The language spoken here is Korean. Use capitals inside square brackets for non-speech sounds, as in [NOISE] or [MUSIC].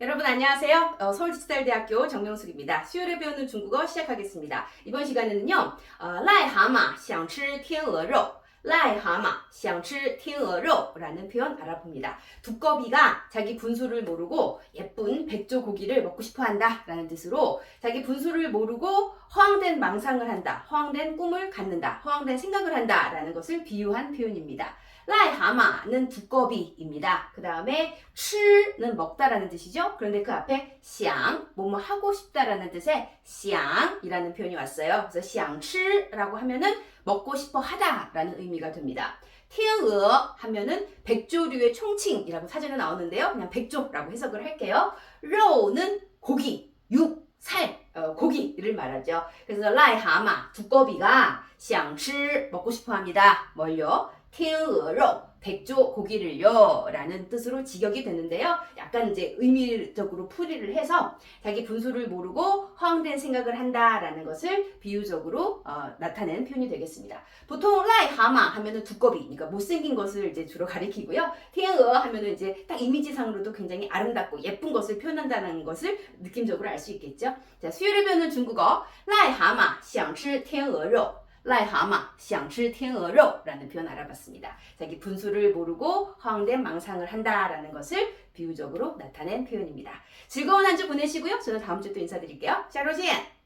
여러분 안녕하세요. 어, 서울디지털대학교 정명숙입니다. 수요일에 배우는 중국어 시작하겠습니다. 이번 시간에는요. 어, 癞蛤蟆想吃天鹅肉. 癞蛤蟆想吃天鹅肉라는 표현 알아봅니다. 두꺼비가 자기 분수를 모르고 예쁜 백조 고기를 먹고 싶어 한다 라는 뜻으로 자기 분수를 모르고 허황된 망상을 한다, 허황된 꿈을 갖는다, 허황된 생각을 한다 라는 것을 비유한 표현입니다. 癞蛤蟆는 두꺼비입니다. 그 다음에 吃는 먹다라는 뜻이죠. 그런데 그 앞에 想, 뭐뭐 하고 싶다라는 뜻의 想이라는 표현이 왔어요. 그래서 想吃라고 하면은 먹고 싶어 하다라는 의미 의미가 됩니다. 태양의 하면은 백조류의 총칭이라고 사전에 나오는데요. 그냥 백조라고 해석을 할게요. 로는 고기, 육, 살, 어, 고기를 말하죠. 그래서 라이하마 두꺼비가 샹吃 먹고 싶어 합니다. 뭘요? 天鹅肉 백조 고기를요 라는 뜻으로 직역이 되는데요. 약간 이제 의미적으로 풀이를 해서 자기 분수를 모르고 허황된 생각을 한다라는 것을 비유적으로 어, 나타내는 표현이 되겠습니다. 보통 癞蛤蟆하면은 두꺼비, 그러니까 못생긴 것을 이제 주로 [LAUGHS] 가리키고요. 天鹅 하면은 이제 딱 이미지상으로도 굉장히 아름답고 예쁜 것을 표현한다는 것을 느낌적으로 알 수 있겠죠. 자, 수요일에 배우는 중국어 癞蛤蟆想吃天鹅肉 라이하마 샹시 텐어로라는 표현 알아봤습니다. 자기 분수를 모르고 허황된 망상을 한다라는 것을 비유적으로 나타낸 표현입니다. 즐거운 한 주 보내시고요. 저는 다음 주 또 인사드릴게요. 샤로시엔!